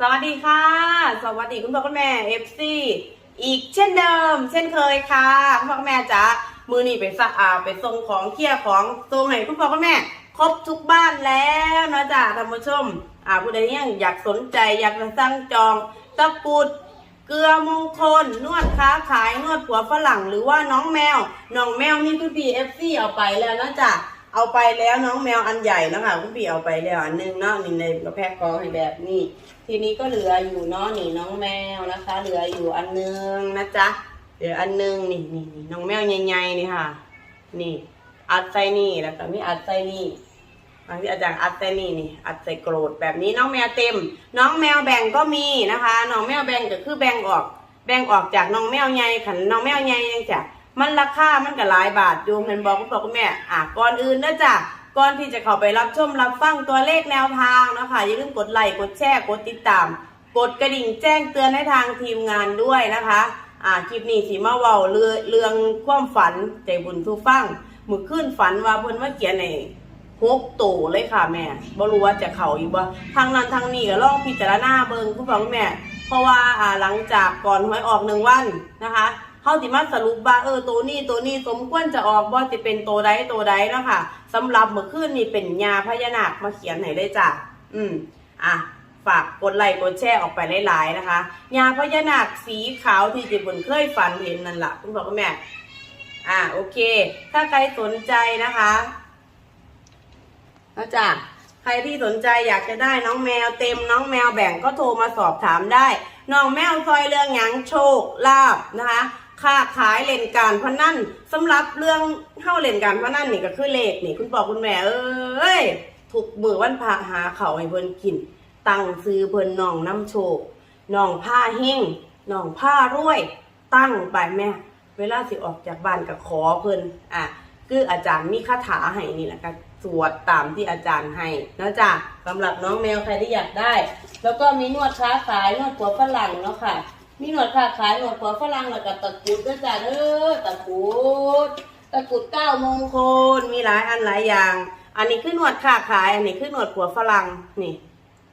สวัสดีค่ะ สวัสดีคุณพ่อคุณแม่เอฟซีอีกเช่นเดิม เช่นเคยค่ะคุณพ่อคุณแม่จ๋ามือนี่ไปสะอาไปส่งของเคลียร์ของส่งให้คุณพ่อคุณแม่ ครบทุกบ้านแล้วนะจ๊ะท่านผู้ชม อ่าผู้ใดยังอยากสนใจอยากจะสั่งจองตะกรุดเกลือมงคล นวดค้าขายนวดหัวฝรั่งหรือว่าน้องแมว น้องแมวนี่คุณพี่เอฟซีเอาไปแล้วนะจ๊ะ เอาไปแล้วน้องแมวอันใหญ่นะคะคุณพี่เอาไปแล้วอันหนึงเนาะนี่ในกระแพกกองให้แบบนี้ ทีนี้ก็เหลืออยู่เนาะนี่น้องแมวนะคะ เหลืออยู่อันหนึงนะจ๊ะเหลืออันหนึงนี่นี่นี่น้องแมวใหญ่ๆนี่ค่ะ นี่ อัดใส่นี่แล้วก็มีอัดใส่นี่บางที่อาจารย์อัดใส่นี่นี่อัดใส่โกรธแบบนี้น้องแมวเต็ม น้องแมวแบ่งก็มีนะคะ น้องแมวแบ่งก็คือแบ่งออก แบ่งออกจากน้องแมวใหญ่ขันน้องแมวใหญ่ยังจ้ะ มันราคา มันก็หลายบาทอยู่เห็นบอกคุณพ่อคุณแม่อะก่อนอื่นนะจ๊ะก่อนที่จะเข้าไปรับชมรับฟังตัวเลขแนวทางนะคะอย่าลืมกดไลค์กดแชร์กดติดตาม กดกระดิ่งแจ้งเตือนให้ทางทีมงานด้วยนะคะอ่าคลิปนี้สีมาเว้าเรื่องเรื่องความฝันใจบุญทุกฟังมือขึ้นฝันว่าเพิ่นว่าเขียนในหกโตเลยค่ะแม่บ่รู้ว่าจะเข้าอีกบ่ทางนั้นทางนี้ก็ลองพิจารณาเบิ่งคุณพ่อคุณแม่ เพราะว่าอ่าหลังจากก่อนหวยออกหนึ่งวันนะคะ เขาสิมาสรุปว่าเออตัวนี้ตัวนี้สมควรจะออกว่าจะเป็นตัวใดตัวใดเนาะค่ะสำหรับเมื่อคืนนี่เป็นยาพญานาคมาเขียนให้ได้จ้ะอืมอะฝากกดไลค์กดแชร์ออกไปหลายๆนะคะยาพญานาคสีขาวที่จิบุญเคยฝันเห็นนั่นแหละคุณพ่อคุณแม่ อ่าโอเค ถ้าใครสนใจนะคะนะจ๊ะใครที่สนใจอยากจะได้น้องแมวเต็มน้องแมวแบ่งก็โทรมาสอบถามได้ น้องแมวซอยเรื่องหยังโชคลาบนะคะ ค่าขายเล่นการพนันสำหรับเรื่องเข้าเล่นการพนันนี่ก็คือเลขนี่คุณพ่อคุณแม่เอ้ยถูกมือวันพระหาเขาให้เพิ่นกิน ตั้งซื้อเพิ่นน้องน้ำโชคน้องผ้าเฮงน้องผ้ารวย ตั้งไปแม่ เวลาสิออกจากบ้านก็ขอเพิ่นอะคืออาจารย์มีคาถาให้นี่แหละก็สวดตามที่อาจารย์ให้นะจ๊ะสำหรับน้องแมวใครที่อยากได้ แล้วก็มีนวดค้าขายนวดหัวฝรั่งเนาะค่ะ มีหนวดค้าขายหนวดหัวฝรั่งแล้วก็ตะกรุดนะจ๊ะเด้อตะกรุดตะกรุดเก้ามงคลมีหลายอันหลายอย่าง อันนี้คือหนวดค้าขาย อันนี้คือหนวดหัวฝรั่งนี่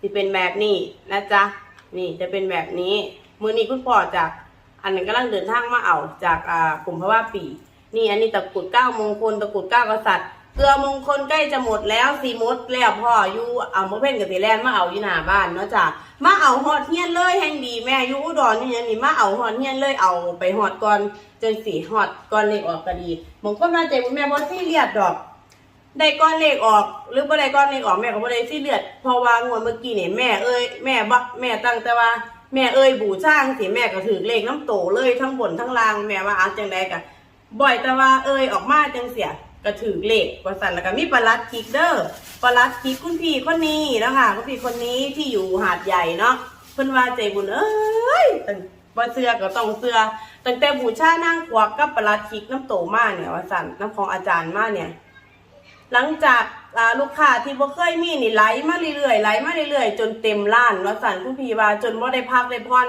ที่เป็นแบบนี้นะจ๊ะนี่จะเป็นแบบนี้มือนี้คุณพ่อจากอันนี้กำลังเดินทางมาเอาจากอ่ากลุ่มพระว่าปี นี่อันนี้ตะกรุดเก้ามงคลตะกรุดเก้ากษัตริย์ เกลือมงคลใกล้จะหมดแล้วสีมดแล้วพ่ออยู่เอามาเพ่นกับสีแลนมาเอาอยู่หน้าบ้านเนาะจ้ะมาเอาฮอดเฮียนเลยแห่งดีแม่อยู่อุดรนี่ยังนี่มาเอาฮอดเฮียนเลยเอาไปฮอดก่อนจนสีฮอดก่อนเลขออกก็ดีบางคลนมาใจบุญแม่บ่ซีเรียสดอกได้ก้อนเลขออก หรือบ่ได้ก้อนเลขออกแม่ก็บ่ได้ซีเรียสเพราะว่างวดเมื่อกี้เนี่ยแม่เอ้ยแม่บักแม่ตั้งแต่ว่าแม่เอ้ยบูชางสิแม่ก็ถือเลขน้ำโตเลยทั้งบนทั้งล่างแม่ว่าอาจังไดกะบ่อยแต่ว่าเอ้ยออกมาจังเสีย ก็ถือเหลขว่าสั่นแล้วก็มีปลาลัดคิกเดอปลาลัดคิกคุณพี่คนนี้นะคะคุณพี่คนนี้ที่อยู่หาดใหญ่เนาะเพิ่นว่าใจบุญเอ้ยตั้งบ่เสื้อก็ต้องเสื้อตั้งแต่บูชานางกวักกับปลาลัดคิกน้ำโตมาเนี่ยว่าสันน้ำของอาจารย์มาเนี่ย หลังจากลูกค้าที่บ่เคยมีนี่ไหลมาเรื่อยๆไหลมาเรื่อยๆ จนเต็มร้านว่าสันคุณพี่ว่าจนบ่ได้พักได้ผ่อน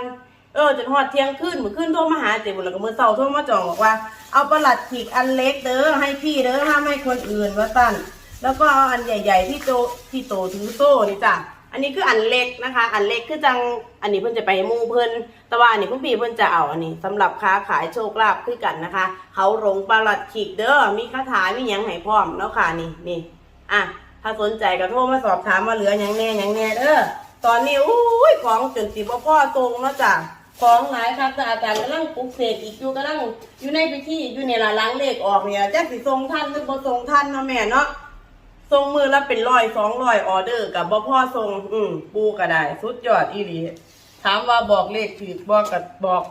เออจนฮอดเที่ยงคืนมื้อคืนโทรมาหาเจ๊บุญแล้วก็มือเช้าโทรมาจองบอกว่าเอาประหลัดขีกอันเล็กเด้อให้พี่เด้อห้ามให้คนอื่นว่าสั่นแล้วก็เอาอันใหญ่ ๆ ที่โตที่โตถือโซ่นี่จ้ะอันนี้คืออันเล็กนะคะ อันเล็กคือจังอันนี้เพิ่นจะไปมู่เพิ่นแต่ว่าอันนี้คุณพี่เพิ่นจะเอาอันนี้สำหรับค้าขายโชคลาภคือกันนะคะเขาลงประหลัดขีกเด้อมีคาถามีหยังให้พร้อมแล้วค่ะนี่นี่อะถ้าสนใจก็โทรมาสอบถามมาเหลือหยังแน่หยังแน่เด้อตอนนี้อุ้ยของจนสิบ่พ่อตรงเนาะจ้ะ ของหลายครับแต่อาจารย์กำลังปลุกเสกอีกอยู่กำลังอยู่ในพิธีอยู่ในละล้างเลขออกเนี่ยแจ๊สิทรงท่านหรือบ่ทรงท่านเนาะแม่เนาะทรงมือละเป็นร้อยสองร้อยออเดอร์กับบ่พ่อทรงอืมปูก็ได้สุดยอดอีหลีถามว่าบอกเลขถูกบอกกับบอก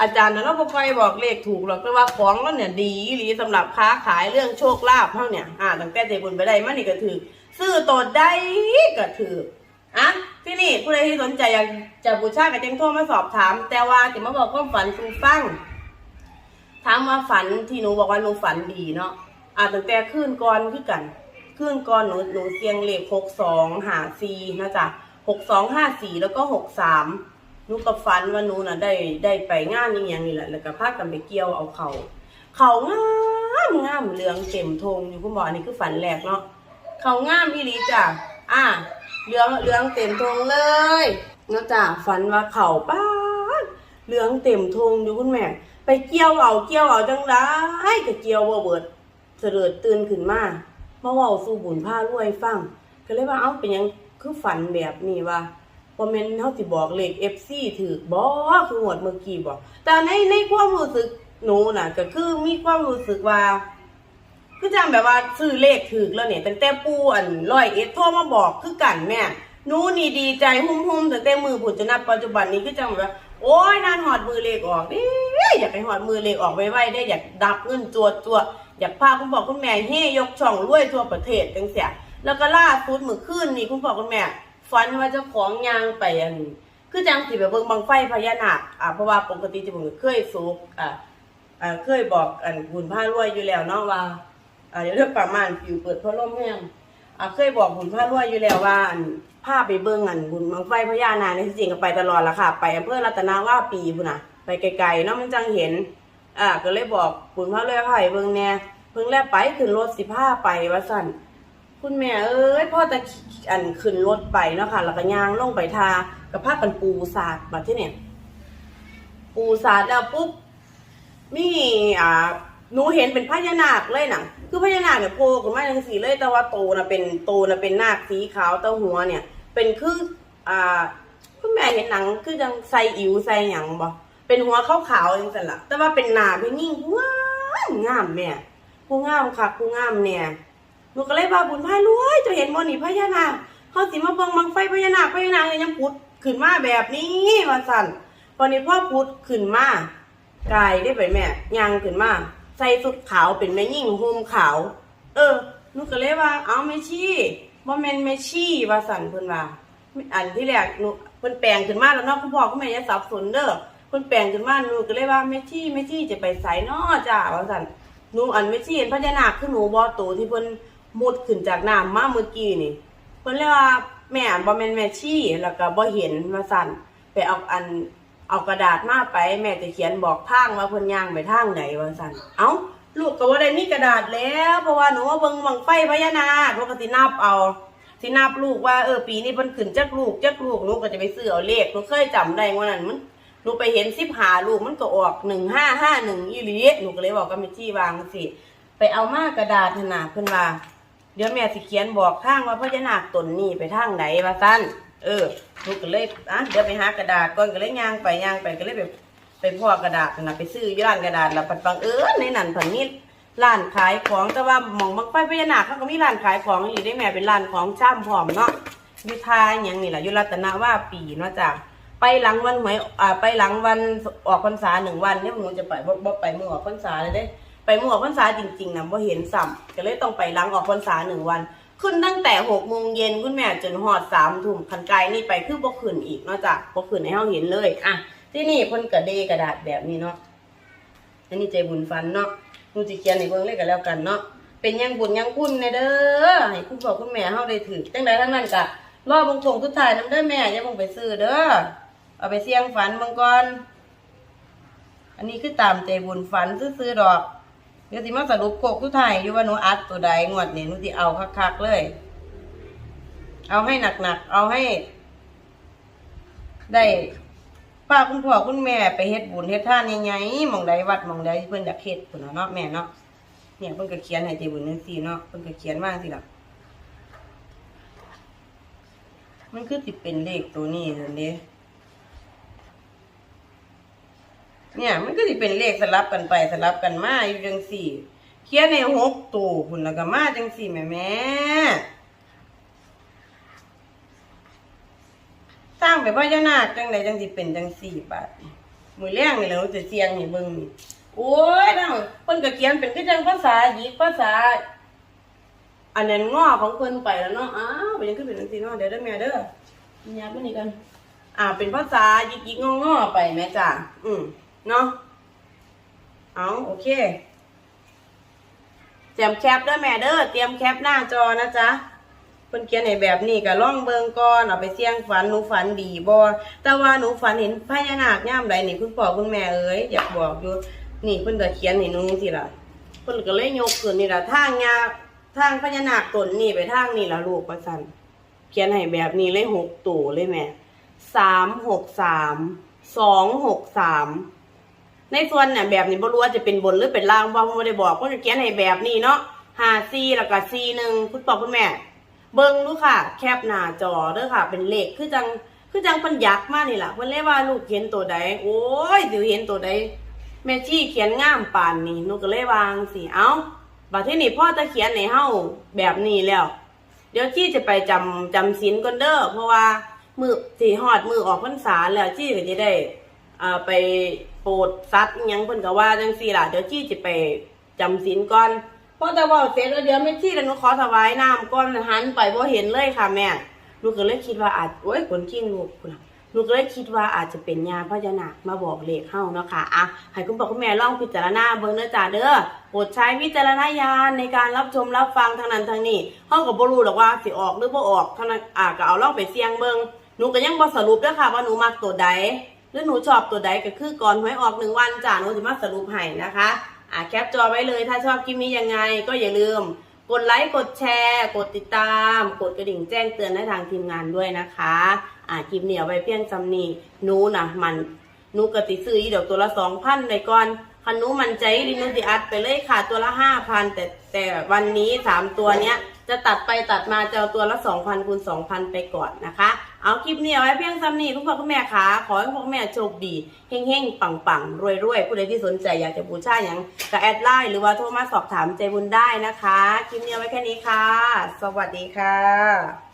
อาจารย์นะเราบ่ค่อยบอกเลขถูกหรอกแต่ว่าของเราเนี่ยดีอีหลีสำหรับค้าขายเรื่องโชคลาภเท่าเนี่ยอ่าตั้งแต่เจ็บุญไปได้มานี่ก็ถือซื้อตัวได้ก็ถือ อะที่นี่ผู้ใดที่สนใจอยากจะบูชาก็จังโทรมาสอบถาม แต่ว่าจะมาบอกความฝันสู่ฟังถามว่าฝันที่หนูบอกว่าหนูฝันดีเนาะอ่าตั้งแต่คืนก่อนคือกันคืนก่อนหนูหนูเสียงเลขหกสองหาซีนะจ๊ะหกสองห้าสี่แล้วก็หกสามหนูก็ฝันว่าหนูน่ะได้ได้ไปงานอย่างนี้แหละแล้วก็พากันไปเกี่ยวเอาเขาเขางามงามเหลืองเต็มทงอยู่คุณบอกอันนี้คือฝันแรกเนาะเขางามอีหลีจ้ะอะ เหลืองเหลืองเต็มทงเลยนะจ้ะฝันว่าเข่าป้าเหลืองเต็มทงอยู่คุณแม่ ไปเกี่ยวเอาเกี่ยวเอาจังได้ก็เกี่ยวบ่เบิดเสลิดตื่นขึ้นมามาเว้าสู่บุญผ้ารวยฟังก็เลยว่าเอ้าเป็นยังคือฝันแบบนี้ว่าบ่แม่นเฮาสิบอกเลข FC ถูกบ่คือหวดเมื่อกี้บ่แต่ในในความรู้สึกหนูน่ะ ก็คือมีความรู้สึกว่า คือจังแบบว่าซื้อเลขถูกแล้วเนี่ยตั้งแต่ปูอันร้อยเอ็ดโทรมาบอกคือกันแม่หนูนี่ดีใจหุ่มๆตั้งแต่มือผุนจนนับปัจจุบันนี้คือจังแบบว่าโอ้ยนานหอดมือเลขออกเด้อยากให้หอดมือเลขออกไวๆได้อยากดับเงินจวดจวดอยากพาคุณพ่อคุณแม่เฮยกช่องรวยทั่วประเทศจังเสียแล้วก็ล่าสุดมื้อคืนนี่คุณพ่อคุณแม่ฝันว่าเจ้าของยางไปอันคือจังสิไปเบิ่งบังไฟพญานาคอ่าเพราะว่าปกติจะผมก็เคยสูบอ่าอ่าเคยบอกอันบุญพารวยอยู่แล้วเนาะว่า อ่าเดี๋ยวเรื่องประมาณผิวเปิดพัดลมแห้งอ่าเคยบอกบุญพระรวยอยู่แล้วว่าอันพาไปเบิ่งอันบุญบังไฟพญานาคในที่จริงก็ไปตลอดละค่ะ ไปอำเภอรัตนาว่าปีพุ่นน่ะ ไปไกลๆเนาะมันจังเห็น อ่าก็เลยบอกบุญพระรวยพาไปเบิ่งแน่เพิ่งแลกไปขึ้นรถสิพาไปว่าสั่นคุณแม่เอ้ยพ่อจะอันขึ้นรถไปเนาะค่ะแล้วก็ย่างลงไปทากับผ้ากันปูสาดบัดที่เนี่ยปูสาดแล้วปุ๊บมีอ่า หนูเห็นเป็นพญานาคเลยนะคือพญานาคเนี่ยโผล่ขึ้นมาจังสีเลยแต่ว่าโตนะเป็นโตนะเป็นนาคสีขาวแต่หัวเนี่ย เป็นคืออ่าคุณแม่เห็นหนังคือจังใสอิ๋วใสหยังบ่เป็นหัวขาวๆจังซั่นล่ะแต่ว่าเป็นหน้าเป็นยิ่งงางามแม่ผู้งามคักผู้งามเนี่ยหนูก็เลยว่าบุญพายรวยจะเห็นบ่นี่พญานาคเฮาสิมาเบิ่งบังไฟพญานาคพญานาคเนี่ยยังพุดขึ้นมาแบบนี้ว่าซั่นพอนนี้พ่อพุดขึ้นมากายได้ไปแม่ยางขึ้นมา ใส่สุดขาวเป็นแม่ยิ่งห่มขาว เออหนูก็เลยว่า เอาไม่ชี้บ่แม่นไม่ชี้ว่าสั่นเพิ่นว่าอันที่แรกหนูเพิ่นแปลงขึ้นมาแล้วเนาะคุณพ่อคุณแม่อย่าสับสนเด้อเพิ่นแปลงขึ้นมาหนูก็เลยว่าไม่ชี้ไม่ชี้จะไปไสเนาะจ้าว่าสั่นหนูอันไม่ชี้เห็นพญานาคคือหนูบ่โตที่เพิ่นมุดขึ้นจากน้ำมาเมื่อกี้นี่เพิ่นเลยว่าแม่บ่แม่นแม่ชี้แล้วก็บ่เห็นว่าสั่นไปเอาอัน เอากระดาษมาไป แม่จะเขียนบอกทางว่าเพิ่นย่างไปทางไหนว่าซั่นเอ้าลูกก็บ่าได้มีกระดาษแล้ว เพราะว่าหนูว่าเบิ่งบังไฟพญานาคปกตินับเอาสินับลูกว่าเออปีนี้เพิ่นขึ้นจักลูกจักลูกหนูก็จะไปซื้อเอาเลขหนูเคยจำได้ว่านั้นมันหนูไปเห็น15ลูกมันก็ออก1551อีหลีหนูก็เลยบอกกับแม่จี้วางสิไปเอามากระดาษหั่นน่ะเพิ่นว่าเดี๋ยวแม่สิเขียนบอกทางว่าพญานาคตนนี้ไปทางไหนว่าซั่นเออ ลูกก็เลยอะเดี๋ยวไปหากระดาษก่อนก็เลยย่างไปย่างไปก็เลยไปไปพ่อกระดาษนะไปซื้ออยู่ร้านกระดาษแล้วปัดฟังเออในนั้นผันนี้ร้านขายของแต่ว่าหมองบังไฟพญานาคเขาก็มีร้านขายของอยู่ได้แม่เป็นร้านของช่ำพร้อมเนาะยู่ทายอย่างนี้แหละยูรัตนว่าปีเนาะจ้ะไปหลังวันหวยอ่าไปหลังวันออกพรรษาหนึ่งวันเนี่ยหนูจะไปบ่บ่ไปมือออกพรรษาเลยเด้ ไปมั่วพรรษาจริงๆนะบ่เห็นซ้ำก็เลยต้องไปล้างออกพรรษาหนึ่งวัน ขึ้นตั้งแต่หกโมงเย็นคุณแม่จนหอดสามทุ่มคันไกลนี่ไปคือบ่ขึ้นอีกนาะจ้ะบ่ขึ้นในห้เฮาเห็นเลย อะ ที่นี่พ่นกระเดกระดาษแบบนี้เนาะอันนี้ใจบุญฟันเนาะนูสิเขียนให้เบิ่งเลยก็แล้วกันเนาะเป็นยังบุญยังคุณในเด้อให้คุณพ่อคุณแม่เฮาได้ถือจังใดทั้งนั้นก็รอบงคงสุดท้ายน้ำเด้แม่อย่าเพิ่งไปซื้อเด้อเอาไปเสี่ยงฝันเบิ่งก่อนอันนี้คือตามใจบุญฝันซื้อๆดอก เดี๋ยวสิมาสรุปโคกทุกไทายอยู่ว่าหนูอัดตัวใดงวดนี้หนูสิเอาคักๆเลย เอาให้หนักๆเอาให้ ได้ป้าคุณพ่อคุณแม่ไปเฮ็ดบุญเฮ็ดท่านใหญ่ๆหมองใดวัดมองใดเพิ่อนอยากเฮ็ดพุ่นน่ะเนาะแม่เนาะเนี่ยเพิ่นก็เขียนให้ใจบุญจังซี่เนาะเพิ่นก็เขียนมาจังซี่ล่ะมันคือสิเป็นเลขตัวนี้ซั่นเด้ เนี่ย มันก็สิเป็นเลขสลับกันไปสลับกันมาอยู่จังสี่เขียนในหกตัวพุ่นแล้วก็มาจังสี่แม่แม่สร้างไปพญานาคจังใดจังสิเป็นจังสี่บาทมือแรงนี่แหล้วจะเสียงนี่เบิ่งนี่โอ้ยน้าเพิ่นก็เขียนเป็นคือจังภาษาหยิกภาษา อันนั้นง้อของเพิ่นไปแล้วเนาะอ้าวเป็นยังคือเป็นจังซี่เนาะเดี๋ยวเด้อแม่เด้อยับมานี่กันอ่าเป็นภาษาหยิกๆงอๆไปแม่จ้ะอืม เนาะเอาโอเคเตรียมแคปเด้อแม่เด้อเตรียมแคปหน้าจอนะจ๊ะเพิ่นเขียนในแบบนี้ก็ล่องเบิงก่อนเอาไปเสี่ยงฝันหนูฝันดีบ่แต่ว่าหนูฝันเห็นพญานาคย่ามใดนี่คุณพ่อคุณแม่เอ้ยอยากบอกอยู่นี่เพิ่นก็เขียนให้หนูสิล่ะเพิ่นก็เลยยกขึ้นนี่ล่ะทางยาทางพญานาคตนนี่ไปทางนี่ล่ะลูกว่าซั่นเขียนให้แบบนี้เลยหกตัวเลยแม่สามหกสามสองหกสาม ในส่วนเนี่ยแบบนี้บ่รู้ว่าจะเป็นบนหรือเป็นล่างเพราะว่าไม่ได้บอกก็จะเขียนให้แบบนี้เนาะหาซีแล้วก็ซีหนึ่งคุณปอคุณแม่ เบิ่งดูค่ะ แคปหน้าจอเด้อค่ะ เป็นเลขคือจังคือจังเพิ่นยักมากนี่แหละเพิ่นเลยว่าลูกเห็นตัวใดโอ้ยสิเห็นตัวใดแม่จี้เขียนง่ามปานนี้หนูก็เลยวางสิเอ้าบัดที่นี้พ่อจะเขียนให้เฮาแบบนี้แล้ว เดี๋ยวจี้จะไปจำจำศีลก่อนเด้อเพราะว่ามือสิฮอดมือออกพรรษาแล้วจี้ก็จะได้อ่าไป โปดสัตว์อิหยังเพิ่นก็ว่าจังซี่ล่ะเดี๋ยวจี้จะไปจำศีลก่อนพอแต่ว่าเสร็จแล้วเดี๋ยวแม่จี้แล้วหนูขอถวายน้ำก่อนหันไปบ่เห็นเลยค่ะแม่หนูก็เลยคิดว่าอาจโอ้ยคนขี้ลูกหนูก็เลยคิดว่าอาจจะเป็นญาพญานาคมาบอกเลขเฮาเนาะค่ะอะให้คุณพ่อคุณแม่ลองพิจารณาเบิ่งเด้อจ้าเด้อโปรดใช้วิจารณญาณในการรับชมรับฟังทางนั้นทางนี้เฮาก็บ่รู้หรอกว่าสิออกหรือบ่ออกท่านั้นอะก็เอาลองไปเสี่ยงเบิ่งหนูก็ยังบ่สรุปเด้อค่ะว่าหนูมักตัวใด รือหนูชอบตัวใดก็คือก่อนหวยออกหนึ่งวันจ้าหนูจะมาสรุปให้นะคะอะแคปจอไว้เลยถ้าชอบคลิปนี้ยังไง ก็อย่าลืม กดไลค์กดแชร์ กดติดตาม กดกระดิ่งแจ้งเตือนให้ทางทีมงานด้วยนะคะอะคลิปเนี้เอาไว้เพียงจำนีหนูนะมันหนูกติซื้ออีเดี๋ยวตัวละสองพันเลยก่อนคันหนูมันใจดินูสิอัดไปเลยค่ะตัวละห้าพันแต่แต่วันนี้สามตัวเนี้ยจะตัดไปตัดมาจะเอาตัวละสองพันคูณสองพันไปก่อนนะคะ เอาคลิปนี้เอาไว้เพียงซ้ำนี้คุณพ่อคุณแม่คะขอให้พ่อคุณแม่โชคดีเฮงๆปังๆรวยๆผู้ใดที่สนใจอยากจะบูชาอย่างก็แอดไลน์หรือว่าโทรมาสอบถามใจบุญได้นะคะ คลิปนี้เอาไว้แค่นี้ค่ะ สวัสดีค่ะ